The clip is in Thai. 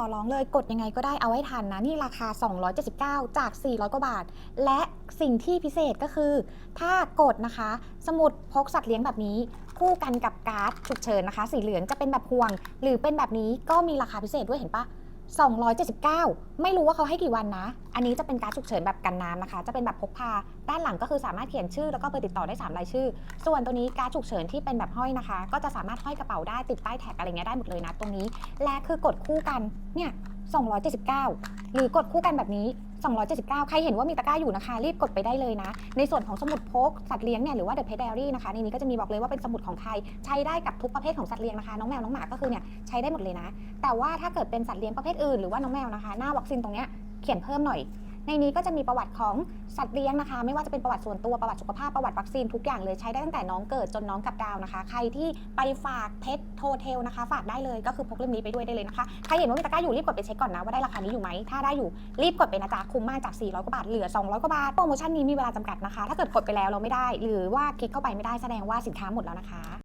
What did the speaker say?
อร้องเลยกดยังไงก็ได้เอาให้ทันนะ นี่ราคา 279 จาก 400 กว่าบาท และสิ่งที่พิเศษก็คือ ถ้ากดนะคะ สมุดพกสัตว์เลี้ยงแบบนี้ คู่กันกับการ์ดฉุกเฉินนะคะ สีเหลืองจะเป็นแบบพวง หรือเป็นแบบนี้ก็มีราคาพิเศษด้วยเห็นปะ 279 ไม่รู้ว่าเขาให้กี่วันนะ อันนี้จะเป็นการฉุกเฉินแบบกันน้ำนะคะ จะเป็นแบบพกพา ด้านหลังก็คือสามารถเขียนชื่อแล้วก็เบอร์ติดต่อได้ 3 รายชื่อ ส่วนตัวนี้การฉุกเฉินที่เป็นแบบห้อยนะคะ ก็จะสามารถห้อยกระเป๋าได้ติดป้ายแท็กอะไรเงี้ยได้หมดเลยนะตรงนี้ และคือกดคู่กัน เนี่ย 279 หรือกดคู่กันแบบนี้ 279 ใครเห็นว่ามีตะกร้าอยู่นะคะ รีบกดไปได้เลยนะ ในส่วนของสมุดพกสัตว์เลี้ยงเนี่ยหรือว่า The Pet Diary นะคะในนี้ก็จะมีบอกเลยว่าเป็นสมุดของใคร ใช้ได้กับทุกประเภทของสัตว์เลี้ยงนะคะ น้องแมวน้องหมาก็คือเนี่ยใช้ได้หมดเลยนะ แต่ว่าถ้าเกิดเป็นสัตว์เลี้ยงประเภทอื่นหรือว่าน้องแมวนะคะ หน้าวัคซีนตรงเนี้ยเขียนเพิ่มหน่อย ในนี้ก็จะมีประวัติของสัตว์เลี้ยงนะคะ ไม่ว่าจะเป็นประวัติส่วนตัวประวัติสุขภาพประวัติวัคซีนทุกอย่างเลยใช้ได้ตั้งแต่น้องเกิดจนน้องกลับดาวนะคะ ใครที่ไปฝากเพชโทเทลนะคะ ฝากได้เลยก็คือพกเล่มนี้ไปด้วยได้เลยนะคะใครเห็นว่ามีตะกร้าอยู่รีบกดไปเช็คก่อนนะว่าได้ราคานี้อยู่ไหมถ้าได้อยู่รีบกดไปนะจ๊ะคุ้มมากจาก 400กว่าบาทเหลือ 200กว่าบาทโปรโมชั่นนี้มีเวลาจำกัดนะคะ ถ้าเกิดกดไปแล้วเราไม่ได้ หรือว่าคลิกเข้าไปไม่ได้แสดงว่าสินค้าหมดแล้วนะคะ